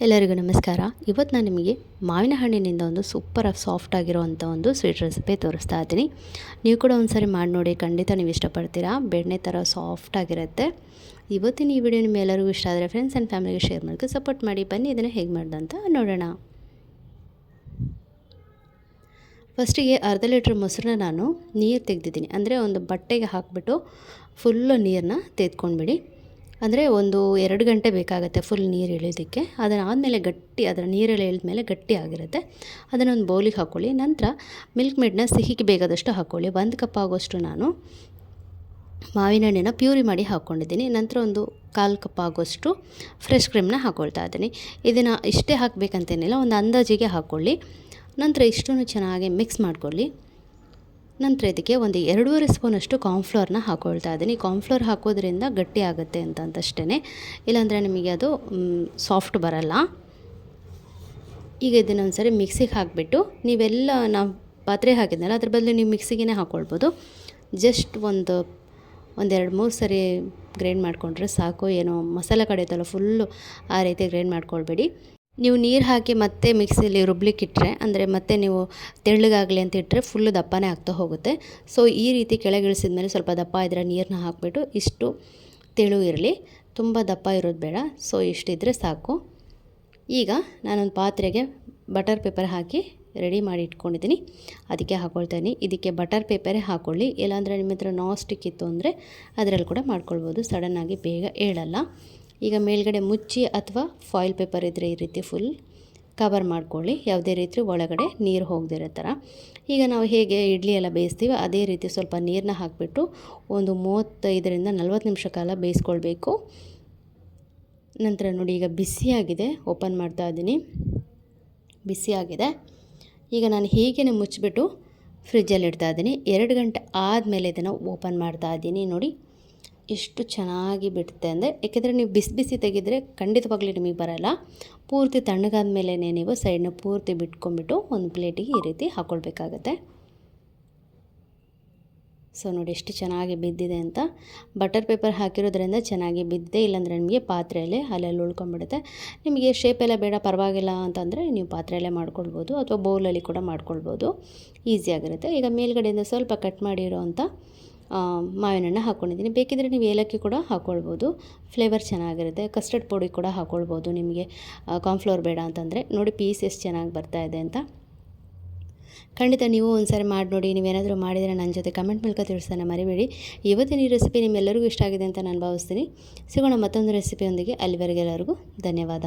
ಎಲ್ಲರಿಗೂ ನಮಸ್ಕಾರ. ಇವತ್ತು ನಾನು ನಿಮಗೆ ಮಾವಿನ ಹಣ್ಣಿನಿಂದ ಒಂದು ಸೂಪರ್ ಸಾಫ್ಟ್ ಆಗಿರೋವಂಥ ಒಂದು ಸ್ವೀಟ್ ರೆಸಿಪಿ ತೋರಿಸ್ತಾ ಇದ್ದೀನಿ. ನೀವು ಕೂಡ ಒಂದ್ಸರಿ ಮಾಡಿ ನೋಡಿ, ಖಂಡಿತ ನೀವು ಇಷ್ಟಪಡ್ತೀರಾ? ಬೆಣ್ಣೆ ಥರ ಸಾಫ್ಟ್ ಆಗಿರುತ್ತೆ. ಇವತ್ತಿನ ಈ ವಿಡಿಯೋ ನಿಮ್ಮ ಎಲ್ಲರಿಗೂ ಇಷ್ಟ ಆದರೆ ಫ್ರೆಂಡ್ಸ್ ಆ್ಯಂಡ್ ಫ್ಯಾಮಿಲಿಗೆ ಶೇರ್ ಮಾಡೋಕ್ಕೆ ಸಪೋರ್ಟ್ ಮಾಡಿ. ಬನ್ನಿ, ಇದನ್ನು ಹೇಗೆ ಮಾಡ್ದು ಅಂತ ನೋಡೋಣ ಫಸ್ಟಿಗೆ ಅರ್ಧ ಲೀಟ್ರ್ ಮೊಸರನ್ನ ನಾನು ನೀರು ತೆಗೆದಿದ್ದೀನಿ. ಅಂದರೆ ಒಂದು ಬಟ್ಟೆಗೆ ಹಾಕಿಬಿಟ್ಟು ಫುಲ್ಲು ನೀರನ್ನ ತೆಗೆದ್ಕೊಂಡ್ಬಿಡಿ. ಅಂದರೆ ಒಂದು ಎರಡು ಗಂಟೆ ಬೇಕಾಗುತ್ತೆ ಫುಲ್ ನೀರು ಇಳಿಯೋದಕ್ಕೆ. ಅದನ್ನಾದಮೇಲೆ ಗಟ್ಟಿ, ಅದರ ನೀರೆಲ್ಲ ಇಳಿದ್ಮೇಲೆ ಗಟ್ಟಿ ಆಗಿರುತ್ತೆ. ಅದನ್ನೊಂದು ಬೌಲಿಗೆ ಹಾಕ್ಕೊಳ್ಳಿ ನಂತರ ಮಿಲ್ಕ್ ಮೇಡನ್ನ ಸಿಹಿಗೆ ಬೇಕಾದಷ್ಟು ಹಾಕ್ಕೊಳ್ಳಿ ಒಂದು ಕಪ್ ಆಗೋಷ್ಟು ನಾನು ಮಾವಿನ ಹಣ್ಣಿನ ಪ್ಯೂರಿ ಮಾಡಿ ಹಾಕ್ಕೊಂಡಿದ್ದೀನಿ ನಂತರ ಒಂದು ಕಾಲು ಕಪ್ ಆಗೋಷ್ಟು ಫ್ರೆಶ್ ಕ್ರೀಮ್ನ ಹಾಕ್ಕೊಳ್ತಾ ಇದ್ದೀನಿ. ಇದನ್ನು ಇಷ್ಟೇ ಹಾಕಬೇಕಂತೇನಿಲ್ಲ ಒಂದು ಅಂದಾಜಿಗೆ ಹಾಕ್ಕೊಳ್ಳಿ ನಂತರ ಇಷ್ಟನ್ನು ಚೆನ್ನಾಗಿ ಮಿಕ್ಸ್ ಮಾಡ್ಕೊಳ್ಳಿ. ನಂತರ ಇದಕ್ಕೆ ಒಂದು ಎರಡೂವರೆ ಸ್ಪೂನಷ್ಟು ಕಾರ್ನ್ಫ್ಲೋರ್ನ ಹಾಕೊಳ್ತಾ ಇದ್ದೀನಿ. ಕಾರ್ನ್ಫ್ಲೋರ್ ಹಾಕೋದ್ರಿಂದ ಗಟ್ಟಿ ಆಗುತ್ತೆ ಅಂತಂತಷ್ಟೇ ಇಲ್ಲಾಂದರೆ ನಿಮಗೆ ಅದು ಸಾಫ್ಟ್ ಬರಲ್ಲ. ಈಗ ಇದನ್ನೊಂದು ಸರಿ ಮಿಕ್ಸಿಗೆ ಹಾಕಿಬಿಟ್ಟು ನೀವೆಲ್ಲ, ನಾವು ಪಾತ್ರೆ ಹಾಕಿದ್ನಲ್ಲ, ಅದ್ರ ಬದಲು ನೀವು ಮಿಕ್ಸಿಗೆ ಹಾಕ್ಕೊಳ್ಬೋದು ಜಸ್ಟ್ ಒಂದು, ಒಂದೆರಡು, ಮೂರು ಸರಿ ಗ್ರೈಂಡ್ ಮಾಡಿಕೊಂಡ್ರೆ ಸಾಕು. ಏನೋ ಮಸಾಲೆ ಕಡೆ ಫುಲ್ಲು ಆ ರೀತಿ ಗ್ರೈಂಡ್ ಮಾಡ್ಕೊಳ್ಬೇಡಿ. ನೀವು ನೀರು ಹಾಕಿ ಮತ್ತೆ ಮಿಕ್ಸಿಲಿ ರುಬ್ಲಿಕ್ಕೆ ಇಟ್ಟರೆ ಅಂದರೆ ಮತ್ತೆ ನೀವು ತೆಳ್ಳಗಾಗಲಿ ಅಂತ ಇಟ್ಟರೆ ಫುಲ್ಲು ದಪ್ಪನೇ ಆಗ್ತಾ ಹೋಗುತ್ತೆ. ಸೊ ಈ ರೀತಿ ಕೆಳಗಿಳಿಸಿದ ಮೇಲೆ ಸ್ವಲ್ಪ ದಪ್ಪ ಇದ್ದರೆ ನೀರನ್ನ ಹಾಕಿಬಿಟ್ಟು ಇಷ್ಟು ತೆಳು ಇರಲಿ. ತುಂಬ ದಪ್ಪ ಇರೋದು ಬೇಡ. ಸೊ ಇಷ್ಟಿದ್ರೆ ಸಾಕು. ಈಗ ನಾನೊಂದು ಪಾತ್ರೆಗೆ ಬಟರ್ ಪೇಪರ್ ಹಾಕಿ ರೆಡಿ ಮಾಡಿ ಇಟ್ಕೊಂಡಿದ್ದೀನಿ. ಅದಕ್ಕೆ ಹಾಕ್ಕೊಳ್ತೀನಿ ಇದಕ್ಕೆ ಬಟರ್ ಪೇಪರೇ ಹಾಕ್ಕೊಳ್ಳಿ ಇಲ್ಲಾಂದರೆ ನಿಮ್ಮ ಹತ್ರ ನಾನ್ ಸ್ಟಿಕ್ ಇತ್ತು ಅಂದರೆ ಅದರಲ್ಲಿ ಕೂಡ ಮಾಡ್ಕೊಳ್ಬೋದು. ಸಡನ್ನಾಗಿ ಬೇಗ ಹೇಳಲ್ಲ ಈಗ ಮೇಲ್ಗಡೆ ಮುಚ್ಚಿ ಅಥವಾ ಫಾಯಿಲ್ ಪೇಪರ್ ಇದ್ದರೆ ಈ ರೀತಿ ಫುಲ್ ಕವರ್ ಮಾಡ್ಕೊಳ್ಳಿ. ಯಾವುದೇ ರೀತಿ ಒಳಗಡೆ ನೀರು ಹೋಗದಿರೋ ಥರ. ಈಗ ನಾವು ಹೇಗೆ ಇಡ್ಲಿ ಎಲ್ಲ ಬೇಯಿಸ್ತೀವಿ ಅದೇ ರೀತಿ ಸ್ವಲ್ಪ ನೀರನ್ನ ಹಾಕಿಬಿಟ್ಟು ಒಂದು ಮೂವತ್ತೈದರಿಂದ ನಲ್ವತ್ತು ನಿಮಿಷ ಕಾಲ ಬೇಯಿಸ್ಕೊಳ್ಬೇಕು. ನಂತರ ನೋಡಿ ಈಗ ಬಿಸಿಯಾಗಿದೆ ಓಪನ್ ಮಾಡ್ತಾ ಇದ್ದೀನಿ. ಬಿಸಿಯಾಗಿದೆ ಈಗ ನಾನು ಹೀಗೆ ಮುಚ್ಚಿಬಿಟ್ಟು ಫ್ರಿಜ್ಜಲ್ಲಿ ಇಡ್ತಾ ಇದ್ದೀನಿ. ಎರಡು ಗಂಟೆ ಆದಮೇಲೆ ಇದನ್ನು ಓಪನ್ ಮಾಡ್ತಾ ಇದ್ದೀನಿ ನೋಡಿ. ಎಷ್ಟು ಚೆನ್ನಾಗಿ ಬಿಡುತ್ತೆ ಅಂದರೆ, ಏಕೆಂದರೆ ನೀವು ಬಿಸಿ ಬಿಸಿ ತೆಗೆದರೆ ಖಂಡಿತವಾಗ್ಲೂ ನಿಮಗೆ ಬರೋಲ್ಲ. ಪೂರ್ತಿ ತಣ್ಣಗಾದ ಮೇಲೇ ನೀವು ಸೈಡ್ನ ಪೂರ್ತಿ ಬಿಟ್ಕೊಂಡ್ಬಿಟ್ಟು ಒಂದು ಪ್ಲೇಟಿಗೆ ಈ ರೀತಿ ಹಾಕ್ಕೊಳ್ಬೇಕಾಗತ್ತೆ ಸೊ, ನೋಡಿ ಎಷ್ಟು ಚೆನ್ನಾಗಿ ಬಿದ್ದಿದೆ ಅಂತ. ಬಟರ್ ಪೇಪರ್ ಹಾಕಿರೋದ್ರಿಂದ ಚೆನ್ನಾಗಿ ಬಿದ್ದಿದೆ, ಇಲ್ಲಾಂದರೆ ನಿಮಗೆ ಪಾತ್ರೆಯಲ್ಲೇ ಅಲ್ಲೆಲ್ಲ ಉಳ್ಕೊಂಬಿಡುತ್ತೆ ನಿಮಗೆ ಶೇಪೆಲ್ಲ ಬೇಡ, ಪರವಾಗಿಲ್ಲ ಅಂತಂದರೆ ನೀವು ಪಾತ್ರೆಯಲ್ಲೇ ಮಾಡ್ಕೊಳ್ಬೋದು ಅಥವಾ ಬೌಲಲ್ಲಿ ಕೂಡ ಮಾಡ್ಕೊಳ್ಬೋದು. ಈಸಿಯಾಗಿರುತ್ತೆ ಈಗ ಮೇಲ್ಗಡೆಯಿಂದ ಸ್ವಲ್ಪ ಕಟ್ ಮಾಡಿರೋ ಅಂಥ ಮಾವಿನ ಹಣ್ಣು ಹಾಕ್ಕೊಂಡಿದ್ದೀನಿ ಬೇಕಿದ್ದರೆ ನೀವು ಏಲಕ್ಕಿ ಕೂಡ ಹಾಕ್ಕೊಳ್ಬೋದು ಫ್ಲೇವರ್ ಚೆನ್ನಾಗಿರುತ್ತೆ. ಕಸ್ಟರ್ಡ್ ಪೌಡಿ ಕೂಡ ಹಾಕ್ಕೊಳ್ಬೋದು ನಿಮಗೆ. ಕಾನ್ಫ್ಲೋರ್ ಬೇಡ ಅಂತಂದರೆ. ನೋಡಿ ಪೀಸ್ ಎಷ್ಟು ಚೆನ್ನಾಗಿ ಬರ್ತಾ ಇದೆ ಅಂತ. ಖಂಡಿತ ನೀವು ಒಂದ್ಸರಿ ಸಾರಿ ಮಾಡಿ ನೋಡಿ. ನೀವೇನಾದರೂ ಮಾಡಿದರೆ ನನ್ನ ಜೊತೆ ಕಮೆಂಟ್ ಮೂಲಕ ತಿಳಿಸ್ತಾನೆ ಮರಿಬೇಡಿ. ಇವತ್ತಿನ ಈ ರೆಸಿಪಿ ನಿಮ್ಮೆಲ್ಲರಿಗೂ ಇಷ್ಟ ಆಗಿದೆ ಅಂತ ನಾನು ಭಾವಿಸ್ತೀನಿ. ಸಿಗೋಣ ಮತ್ತೊಂದು ರೆಸಿಪಿಯೊಂದಿಗೆ ಅಲ್ಲಿವರೆಗೆ ಎಲ್ಲರಿಗೂ ಧನ್ಯವಾದ.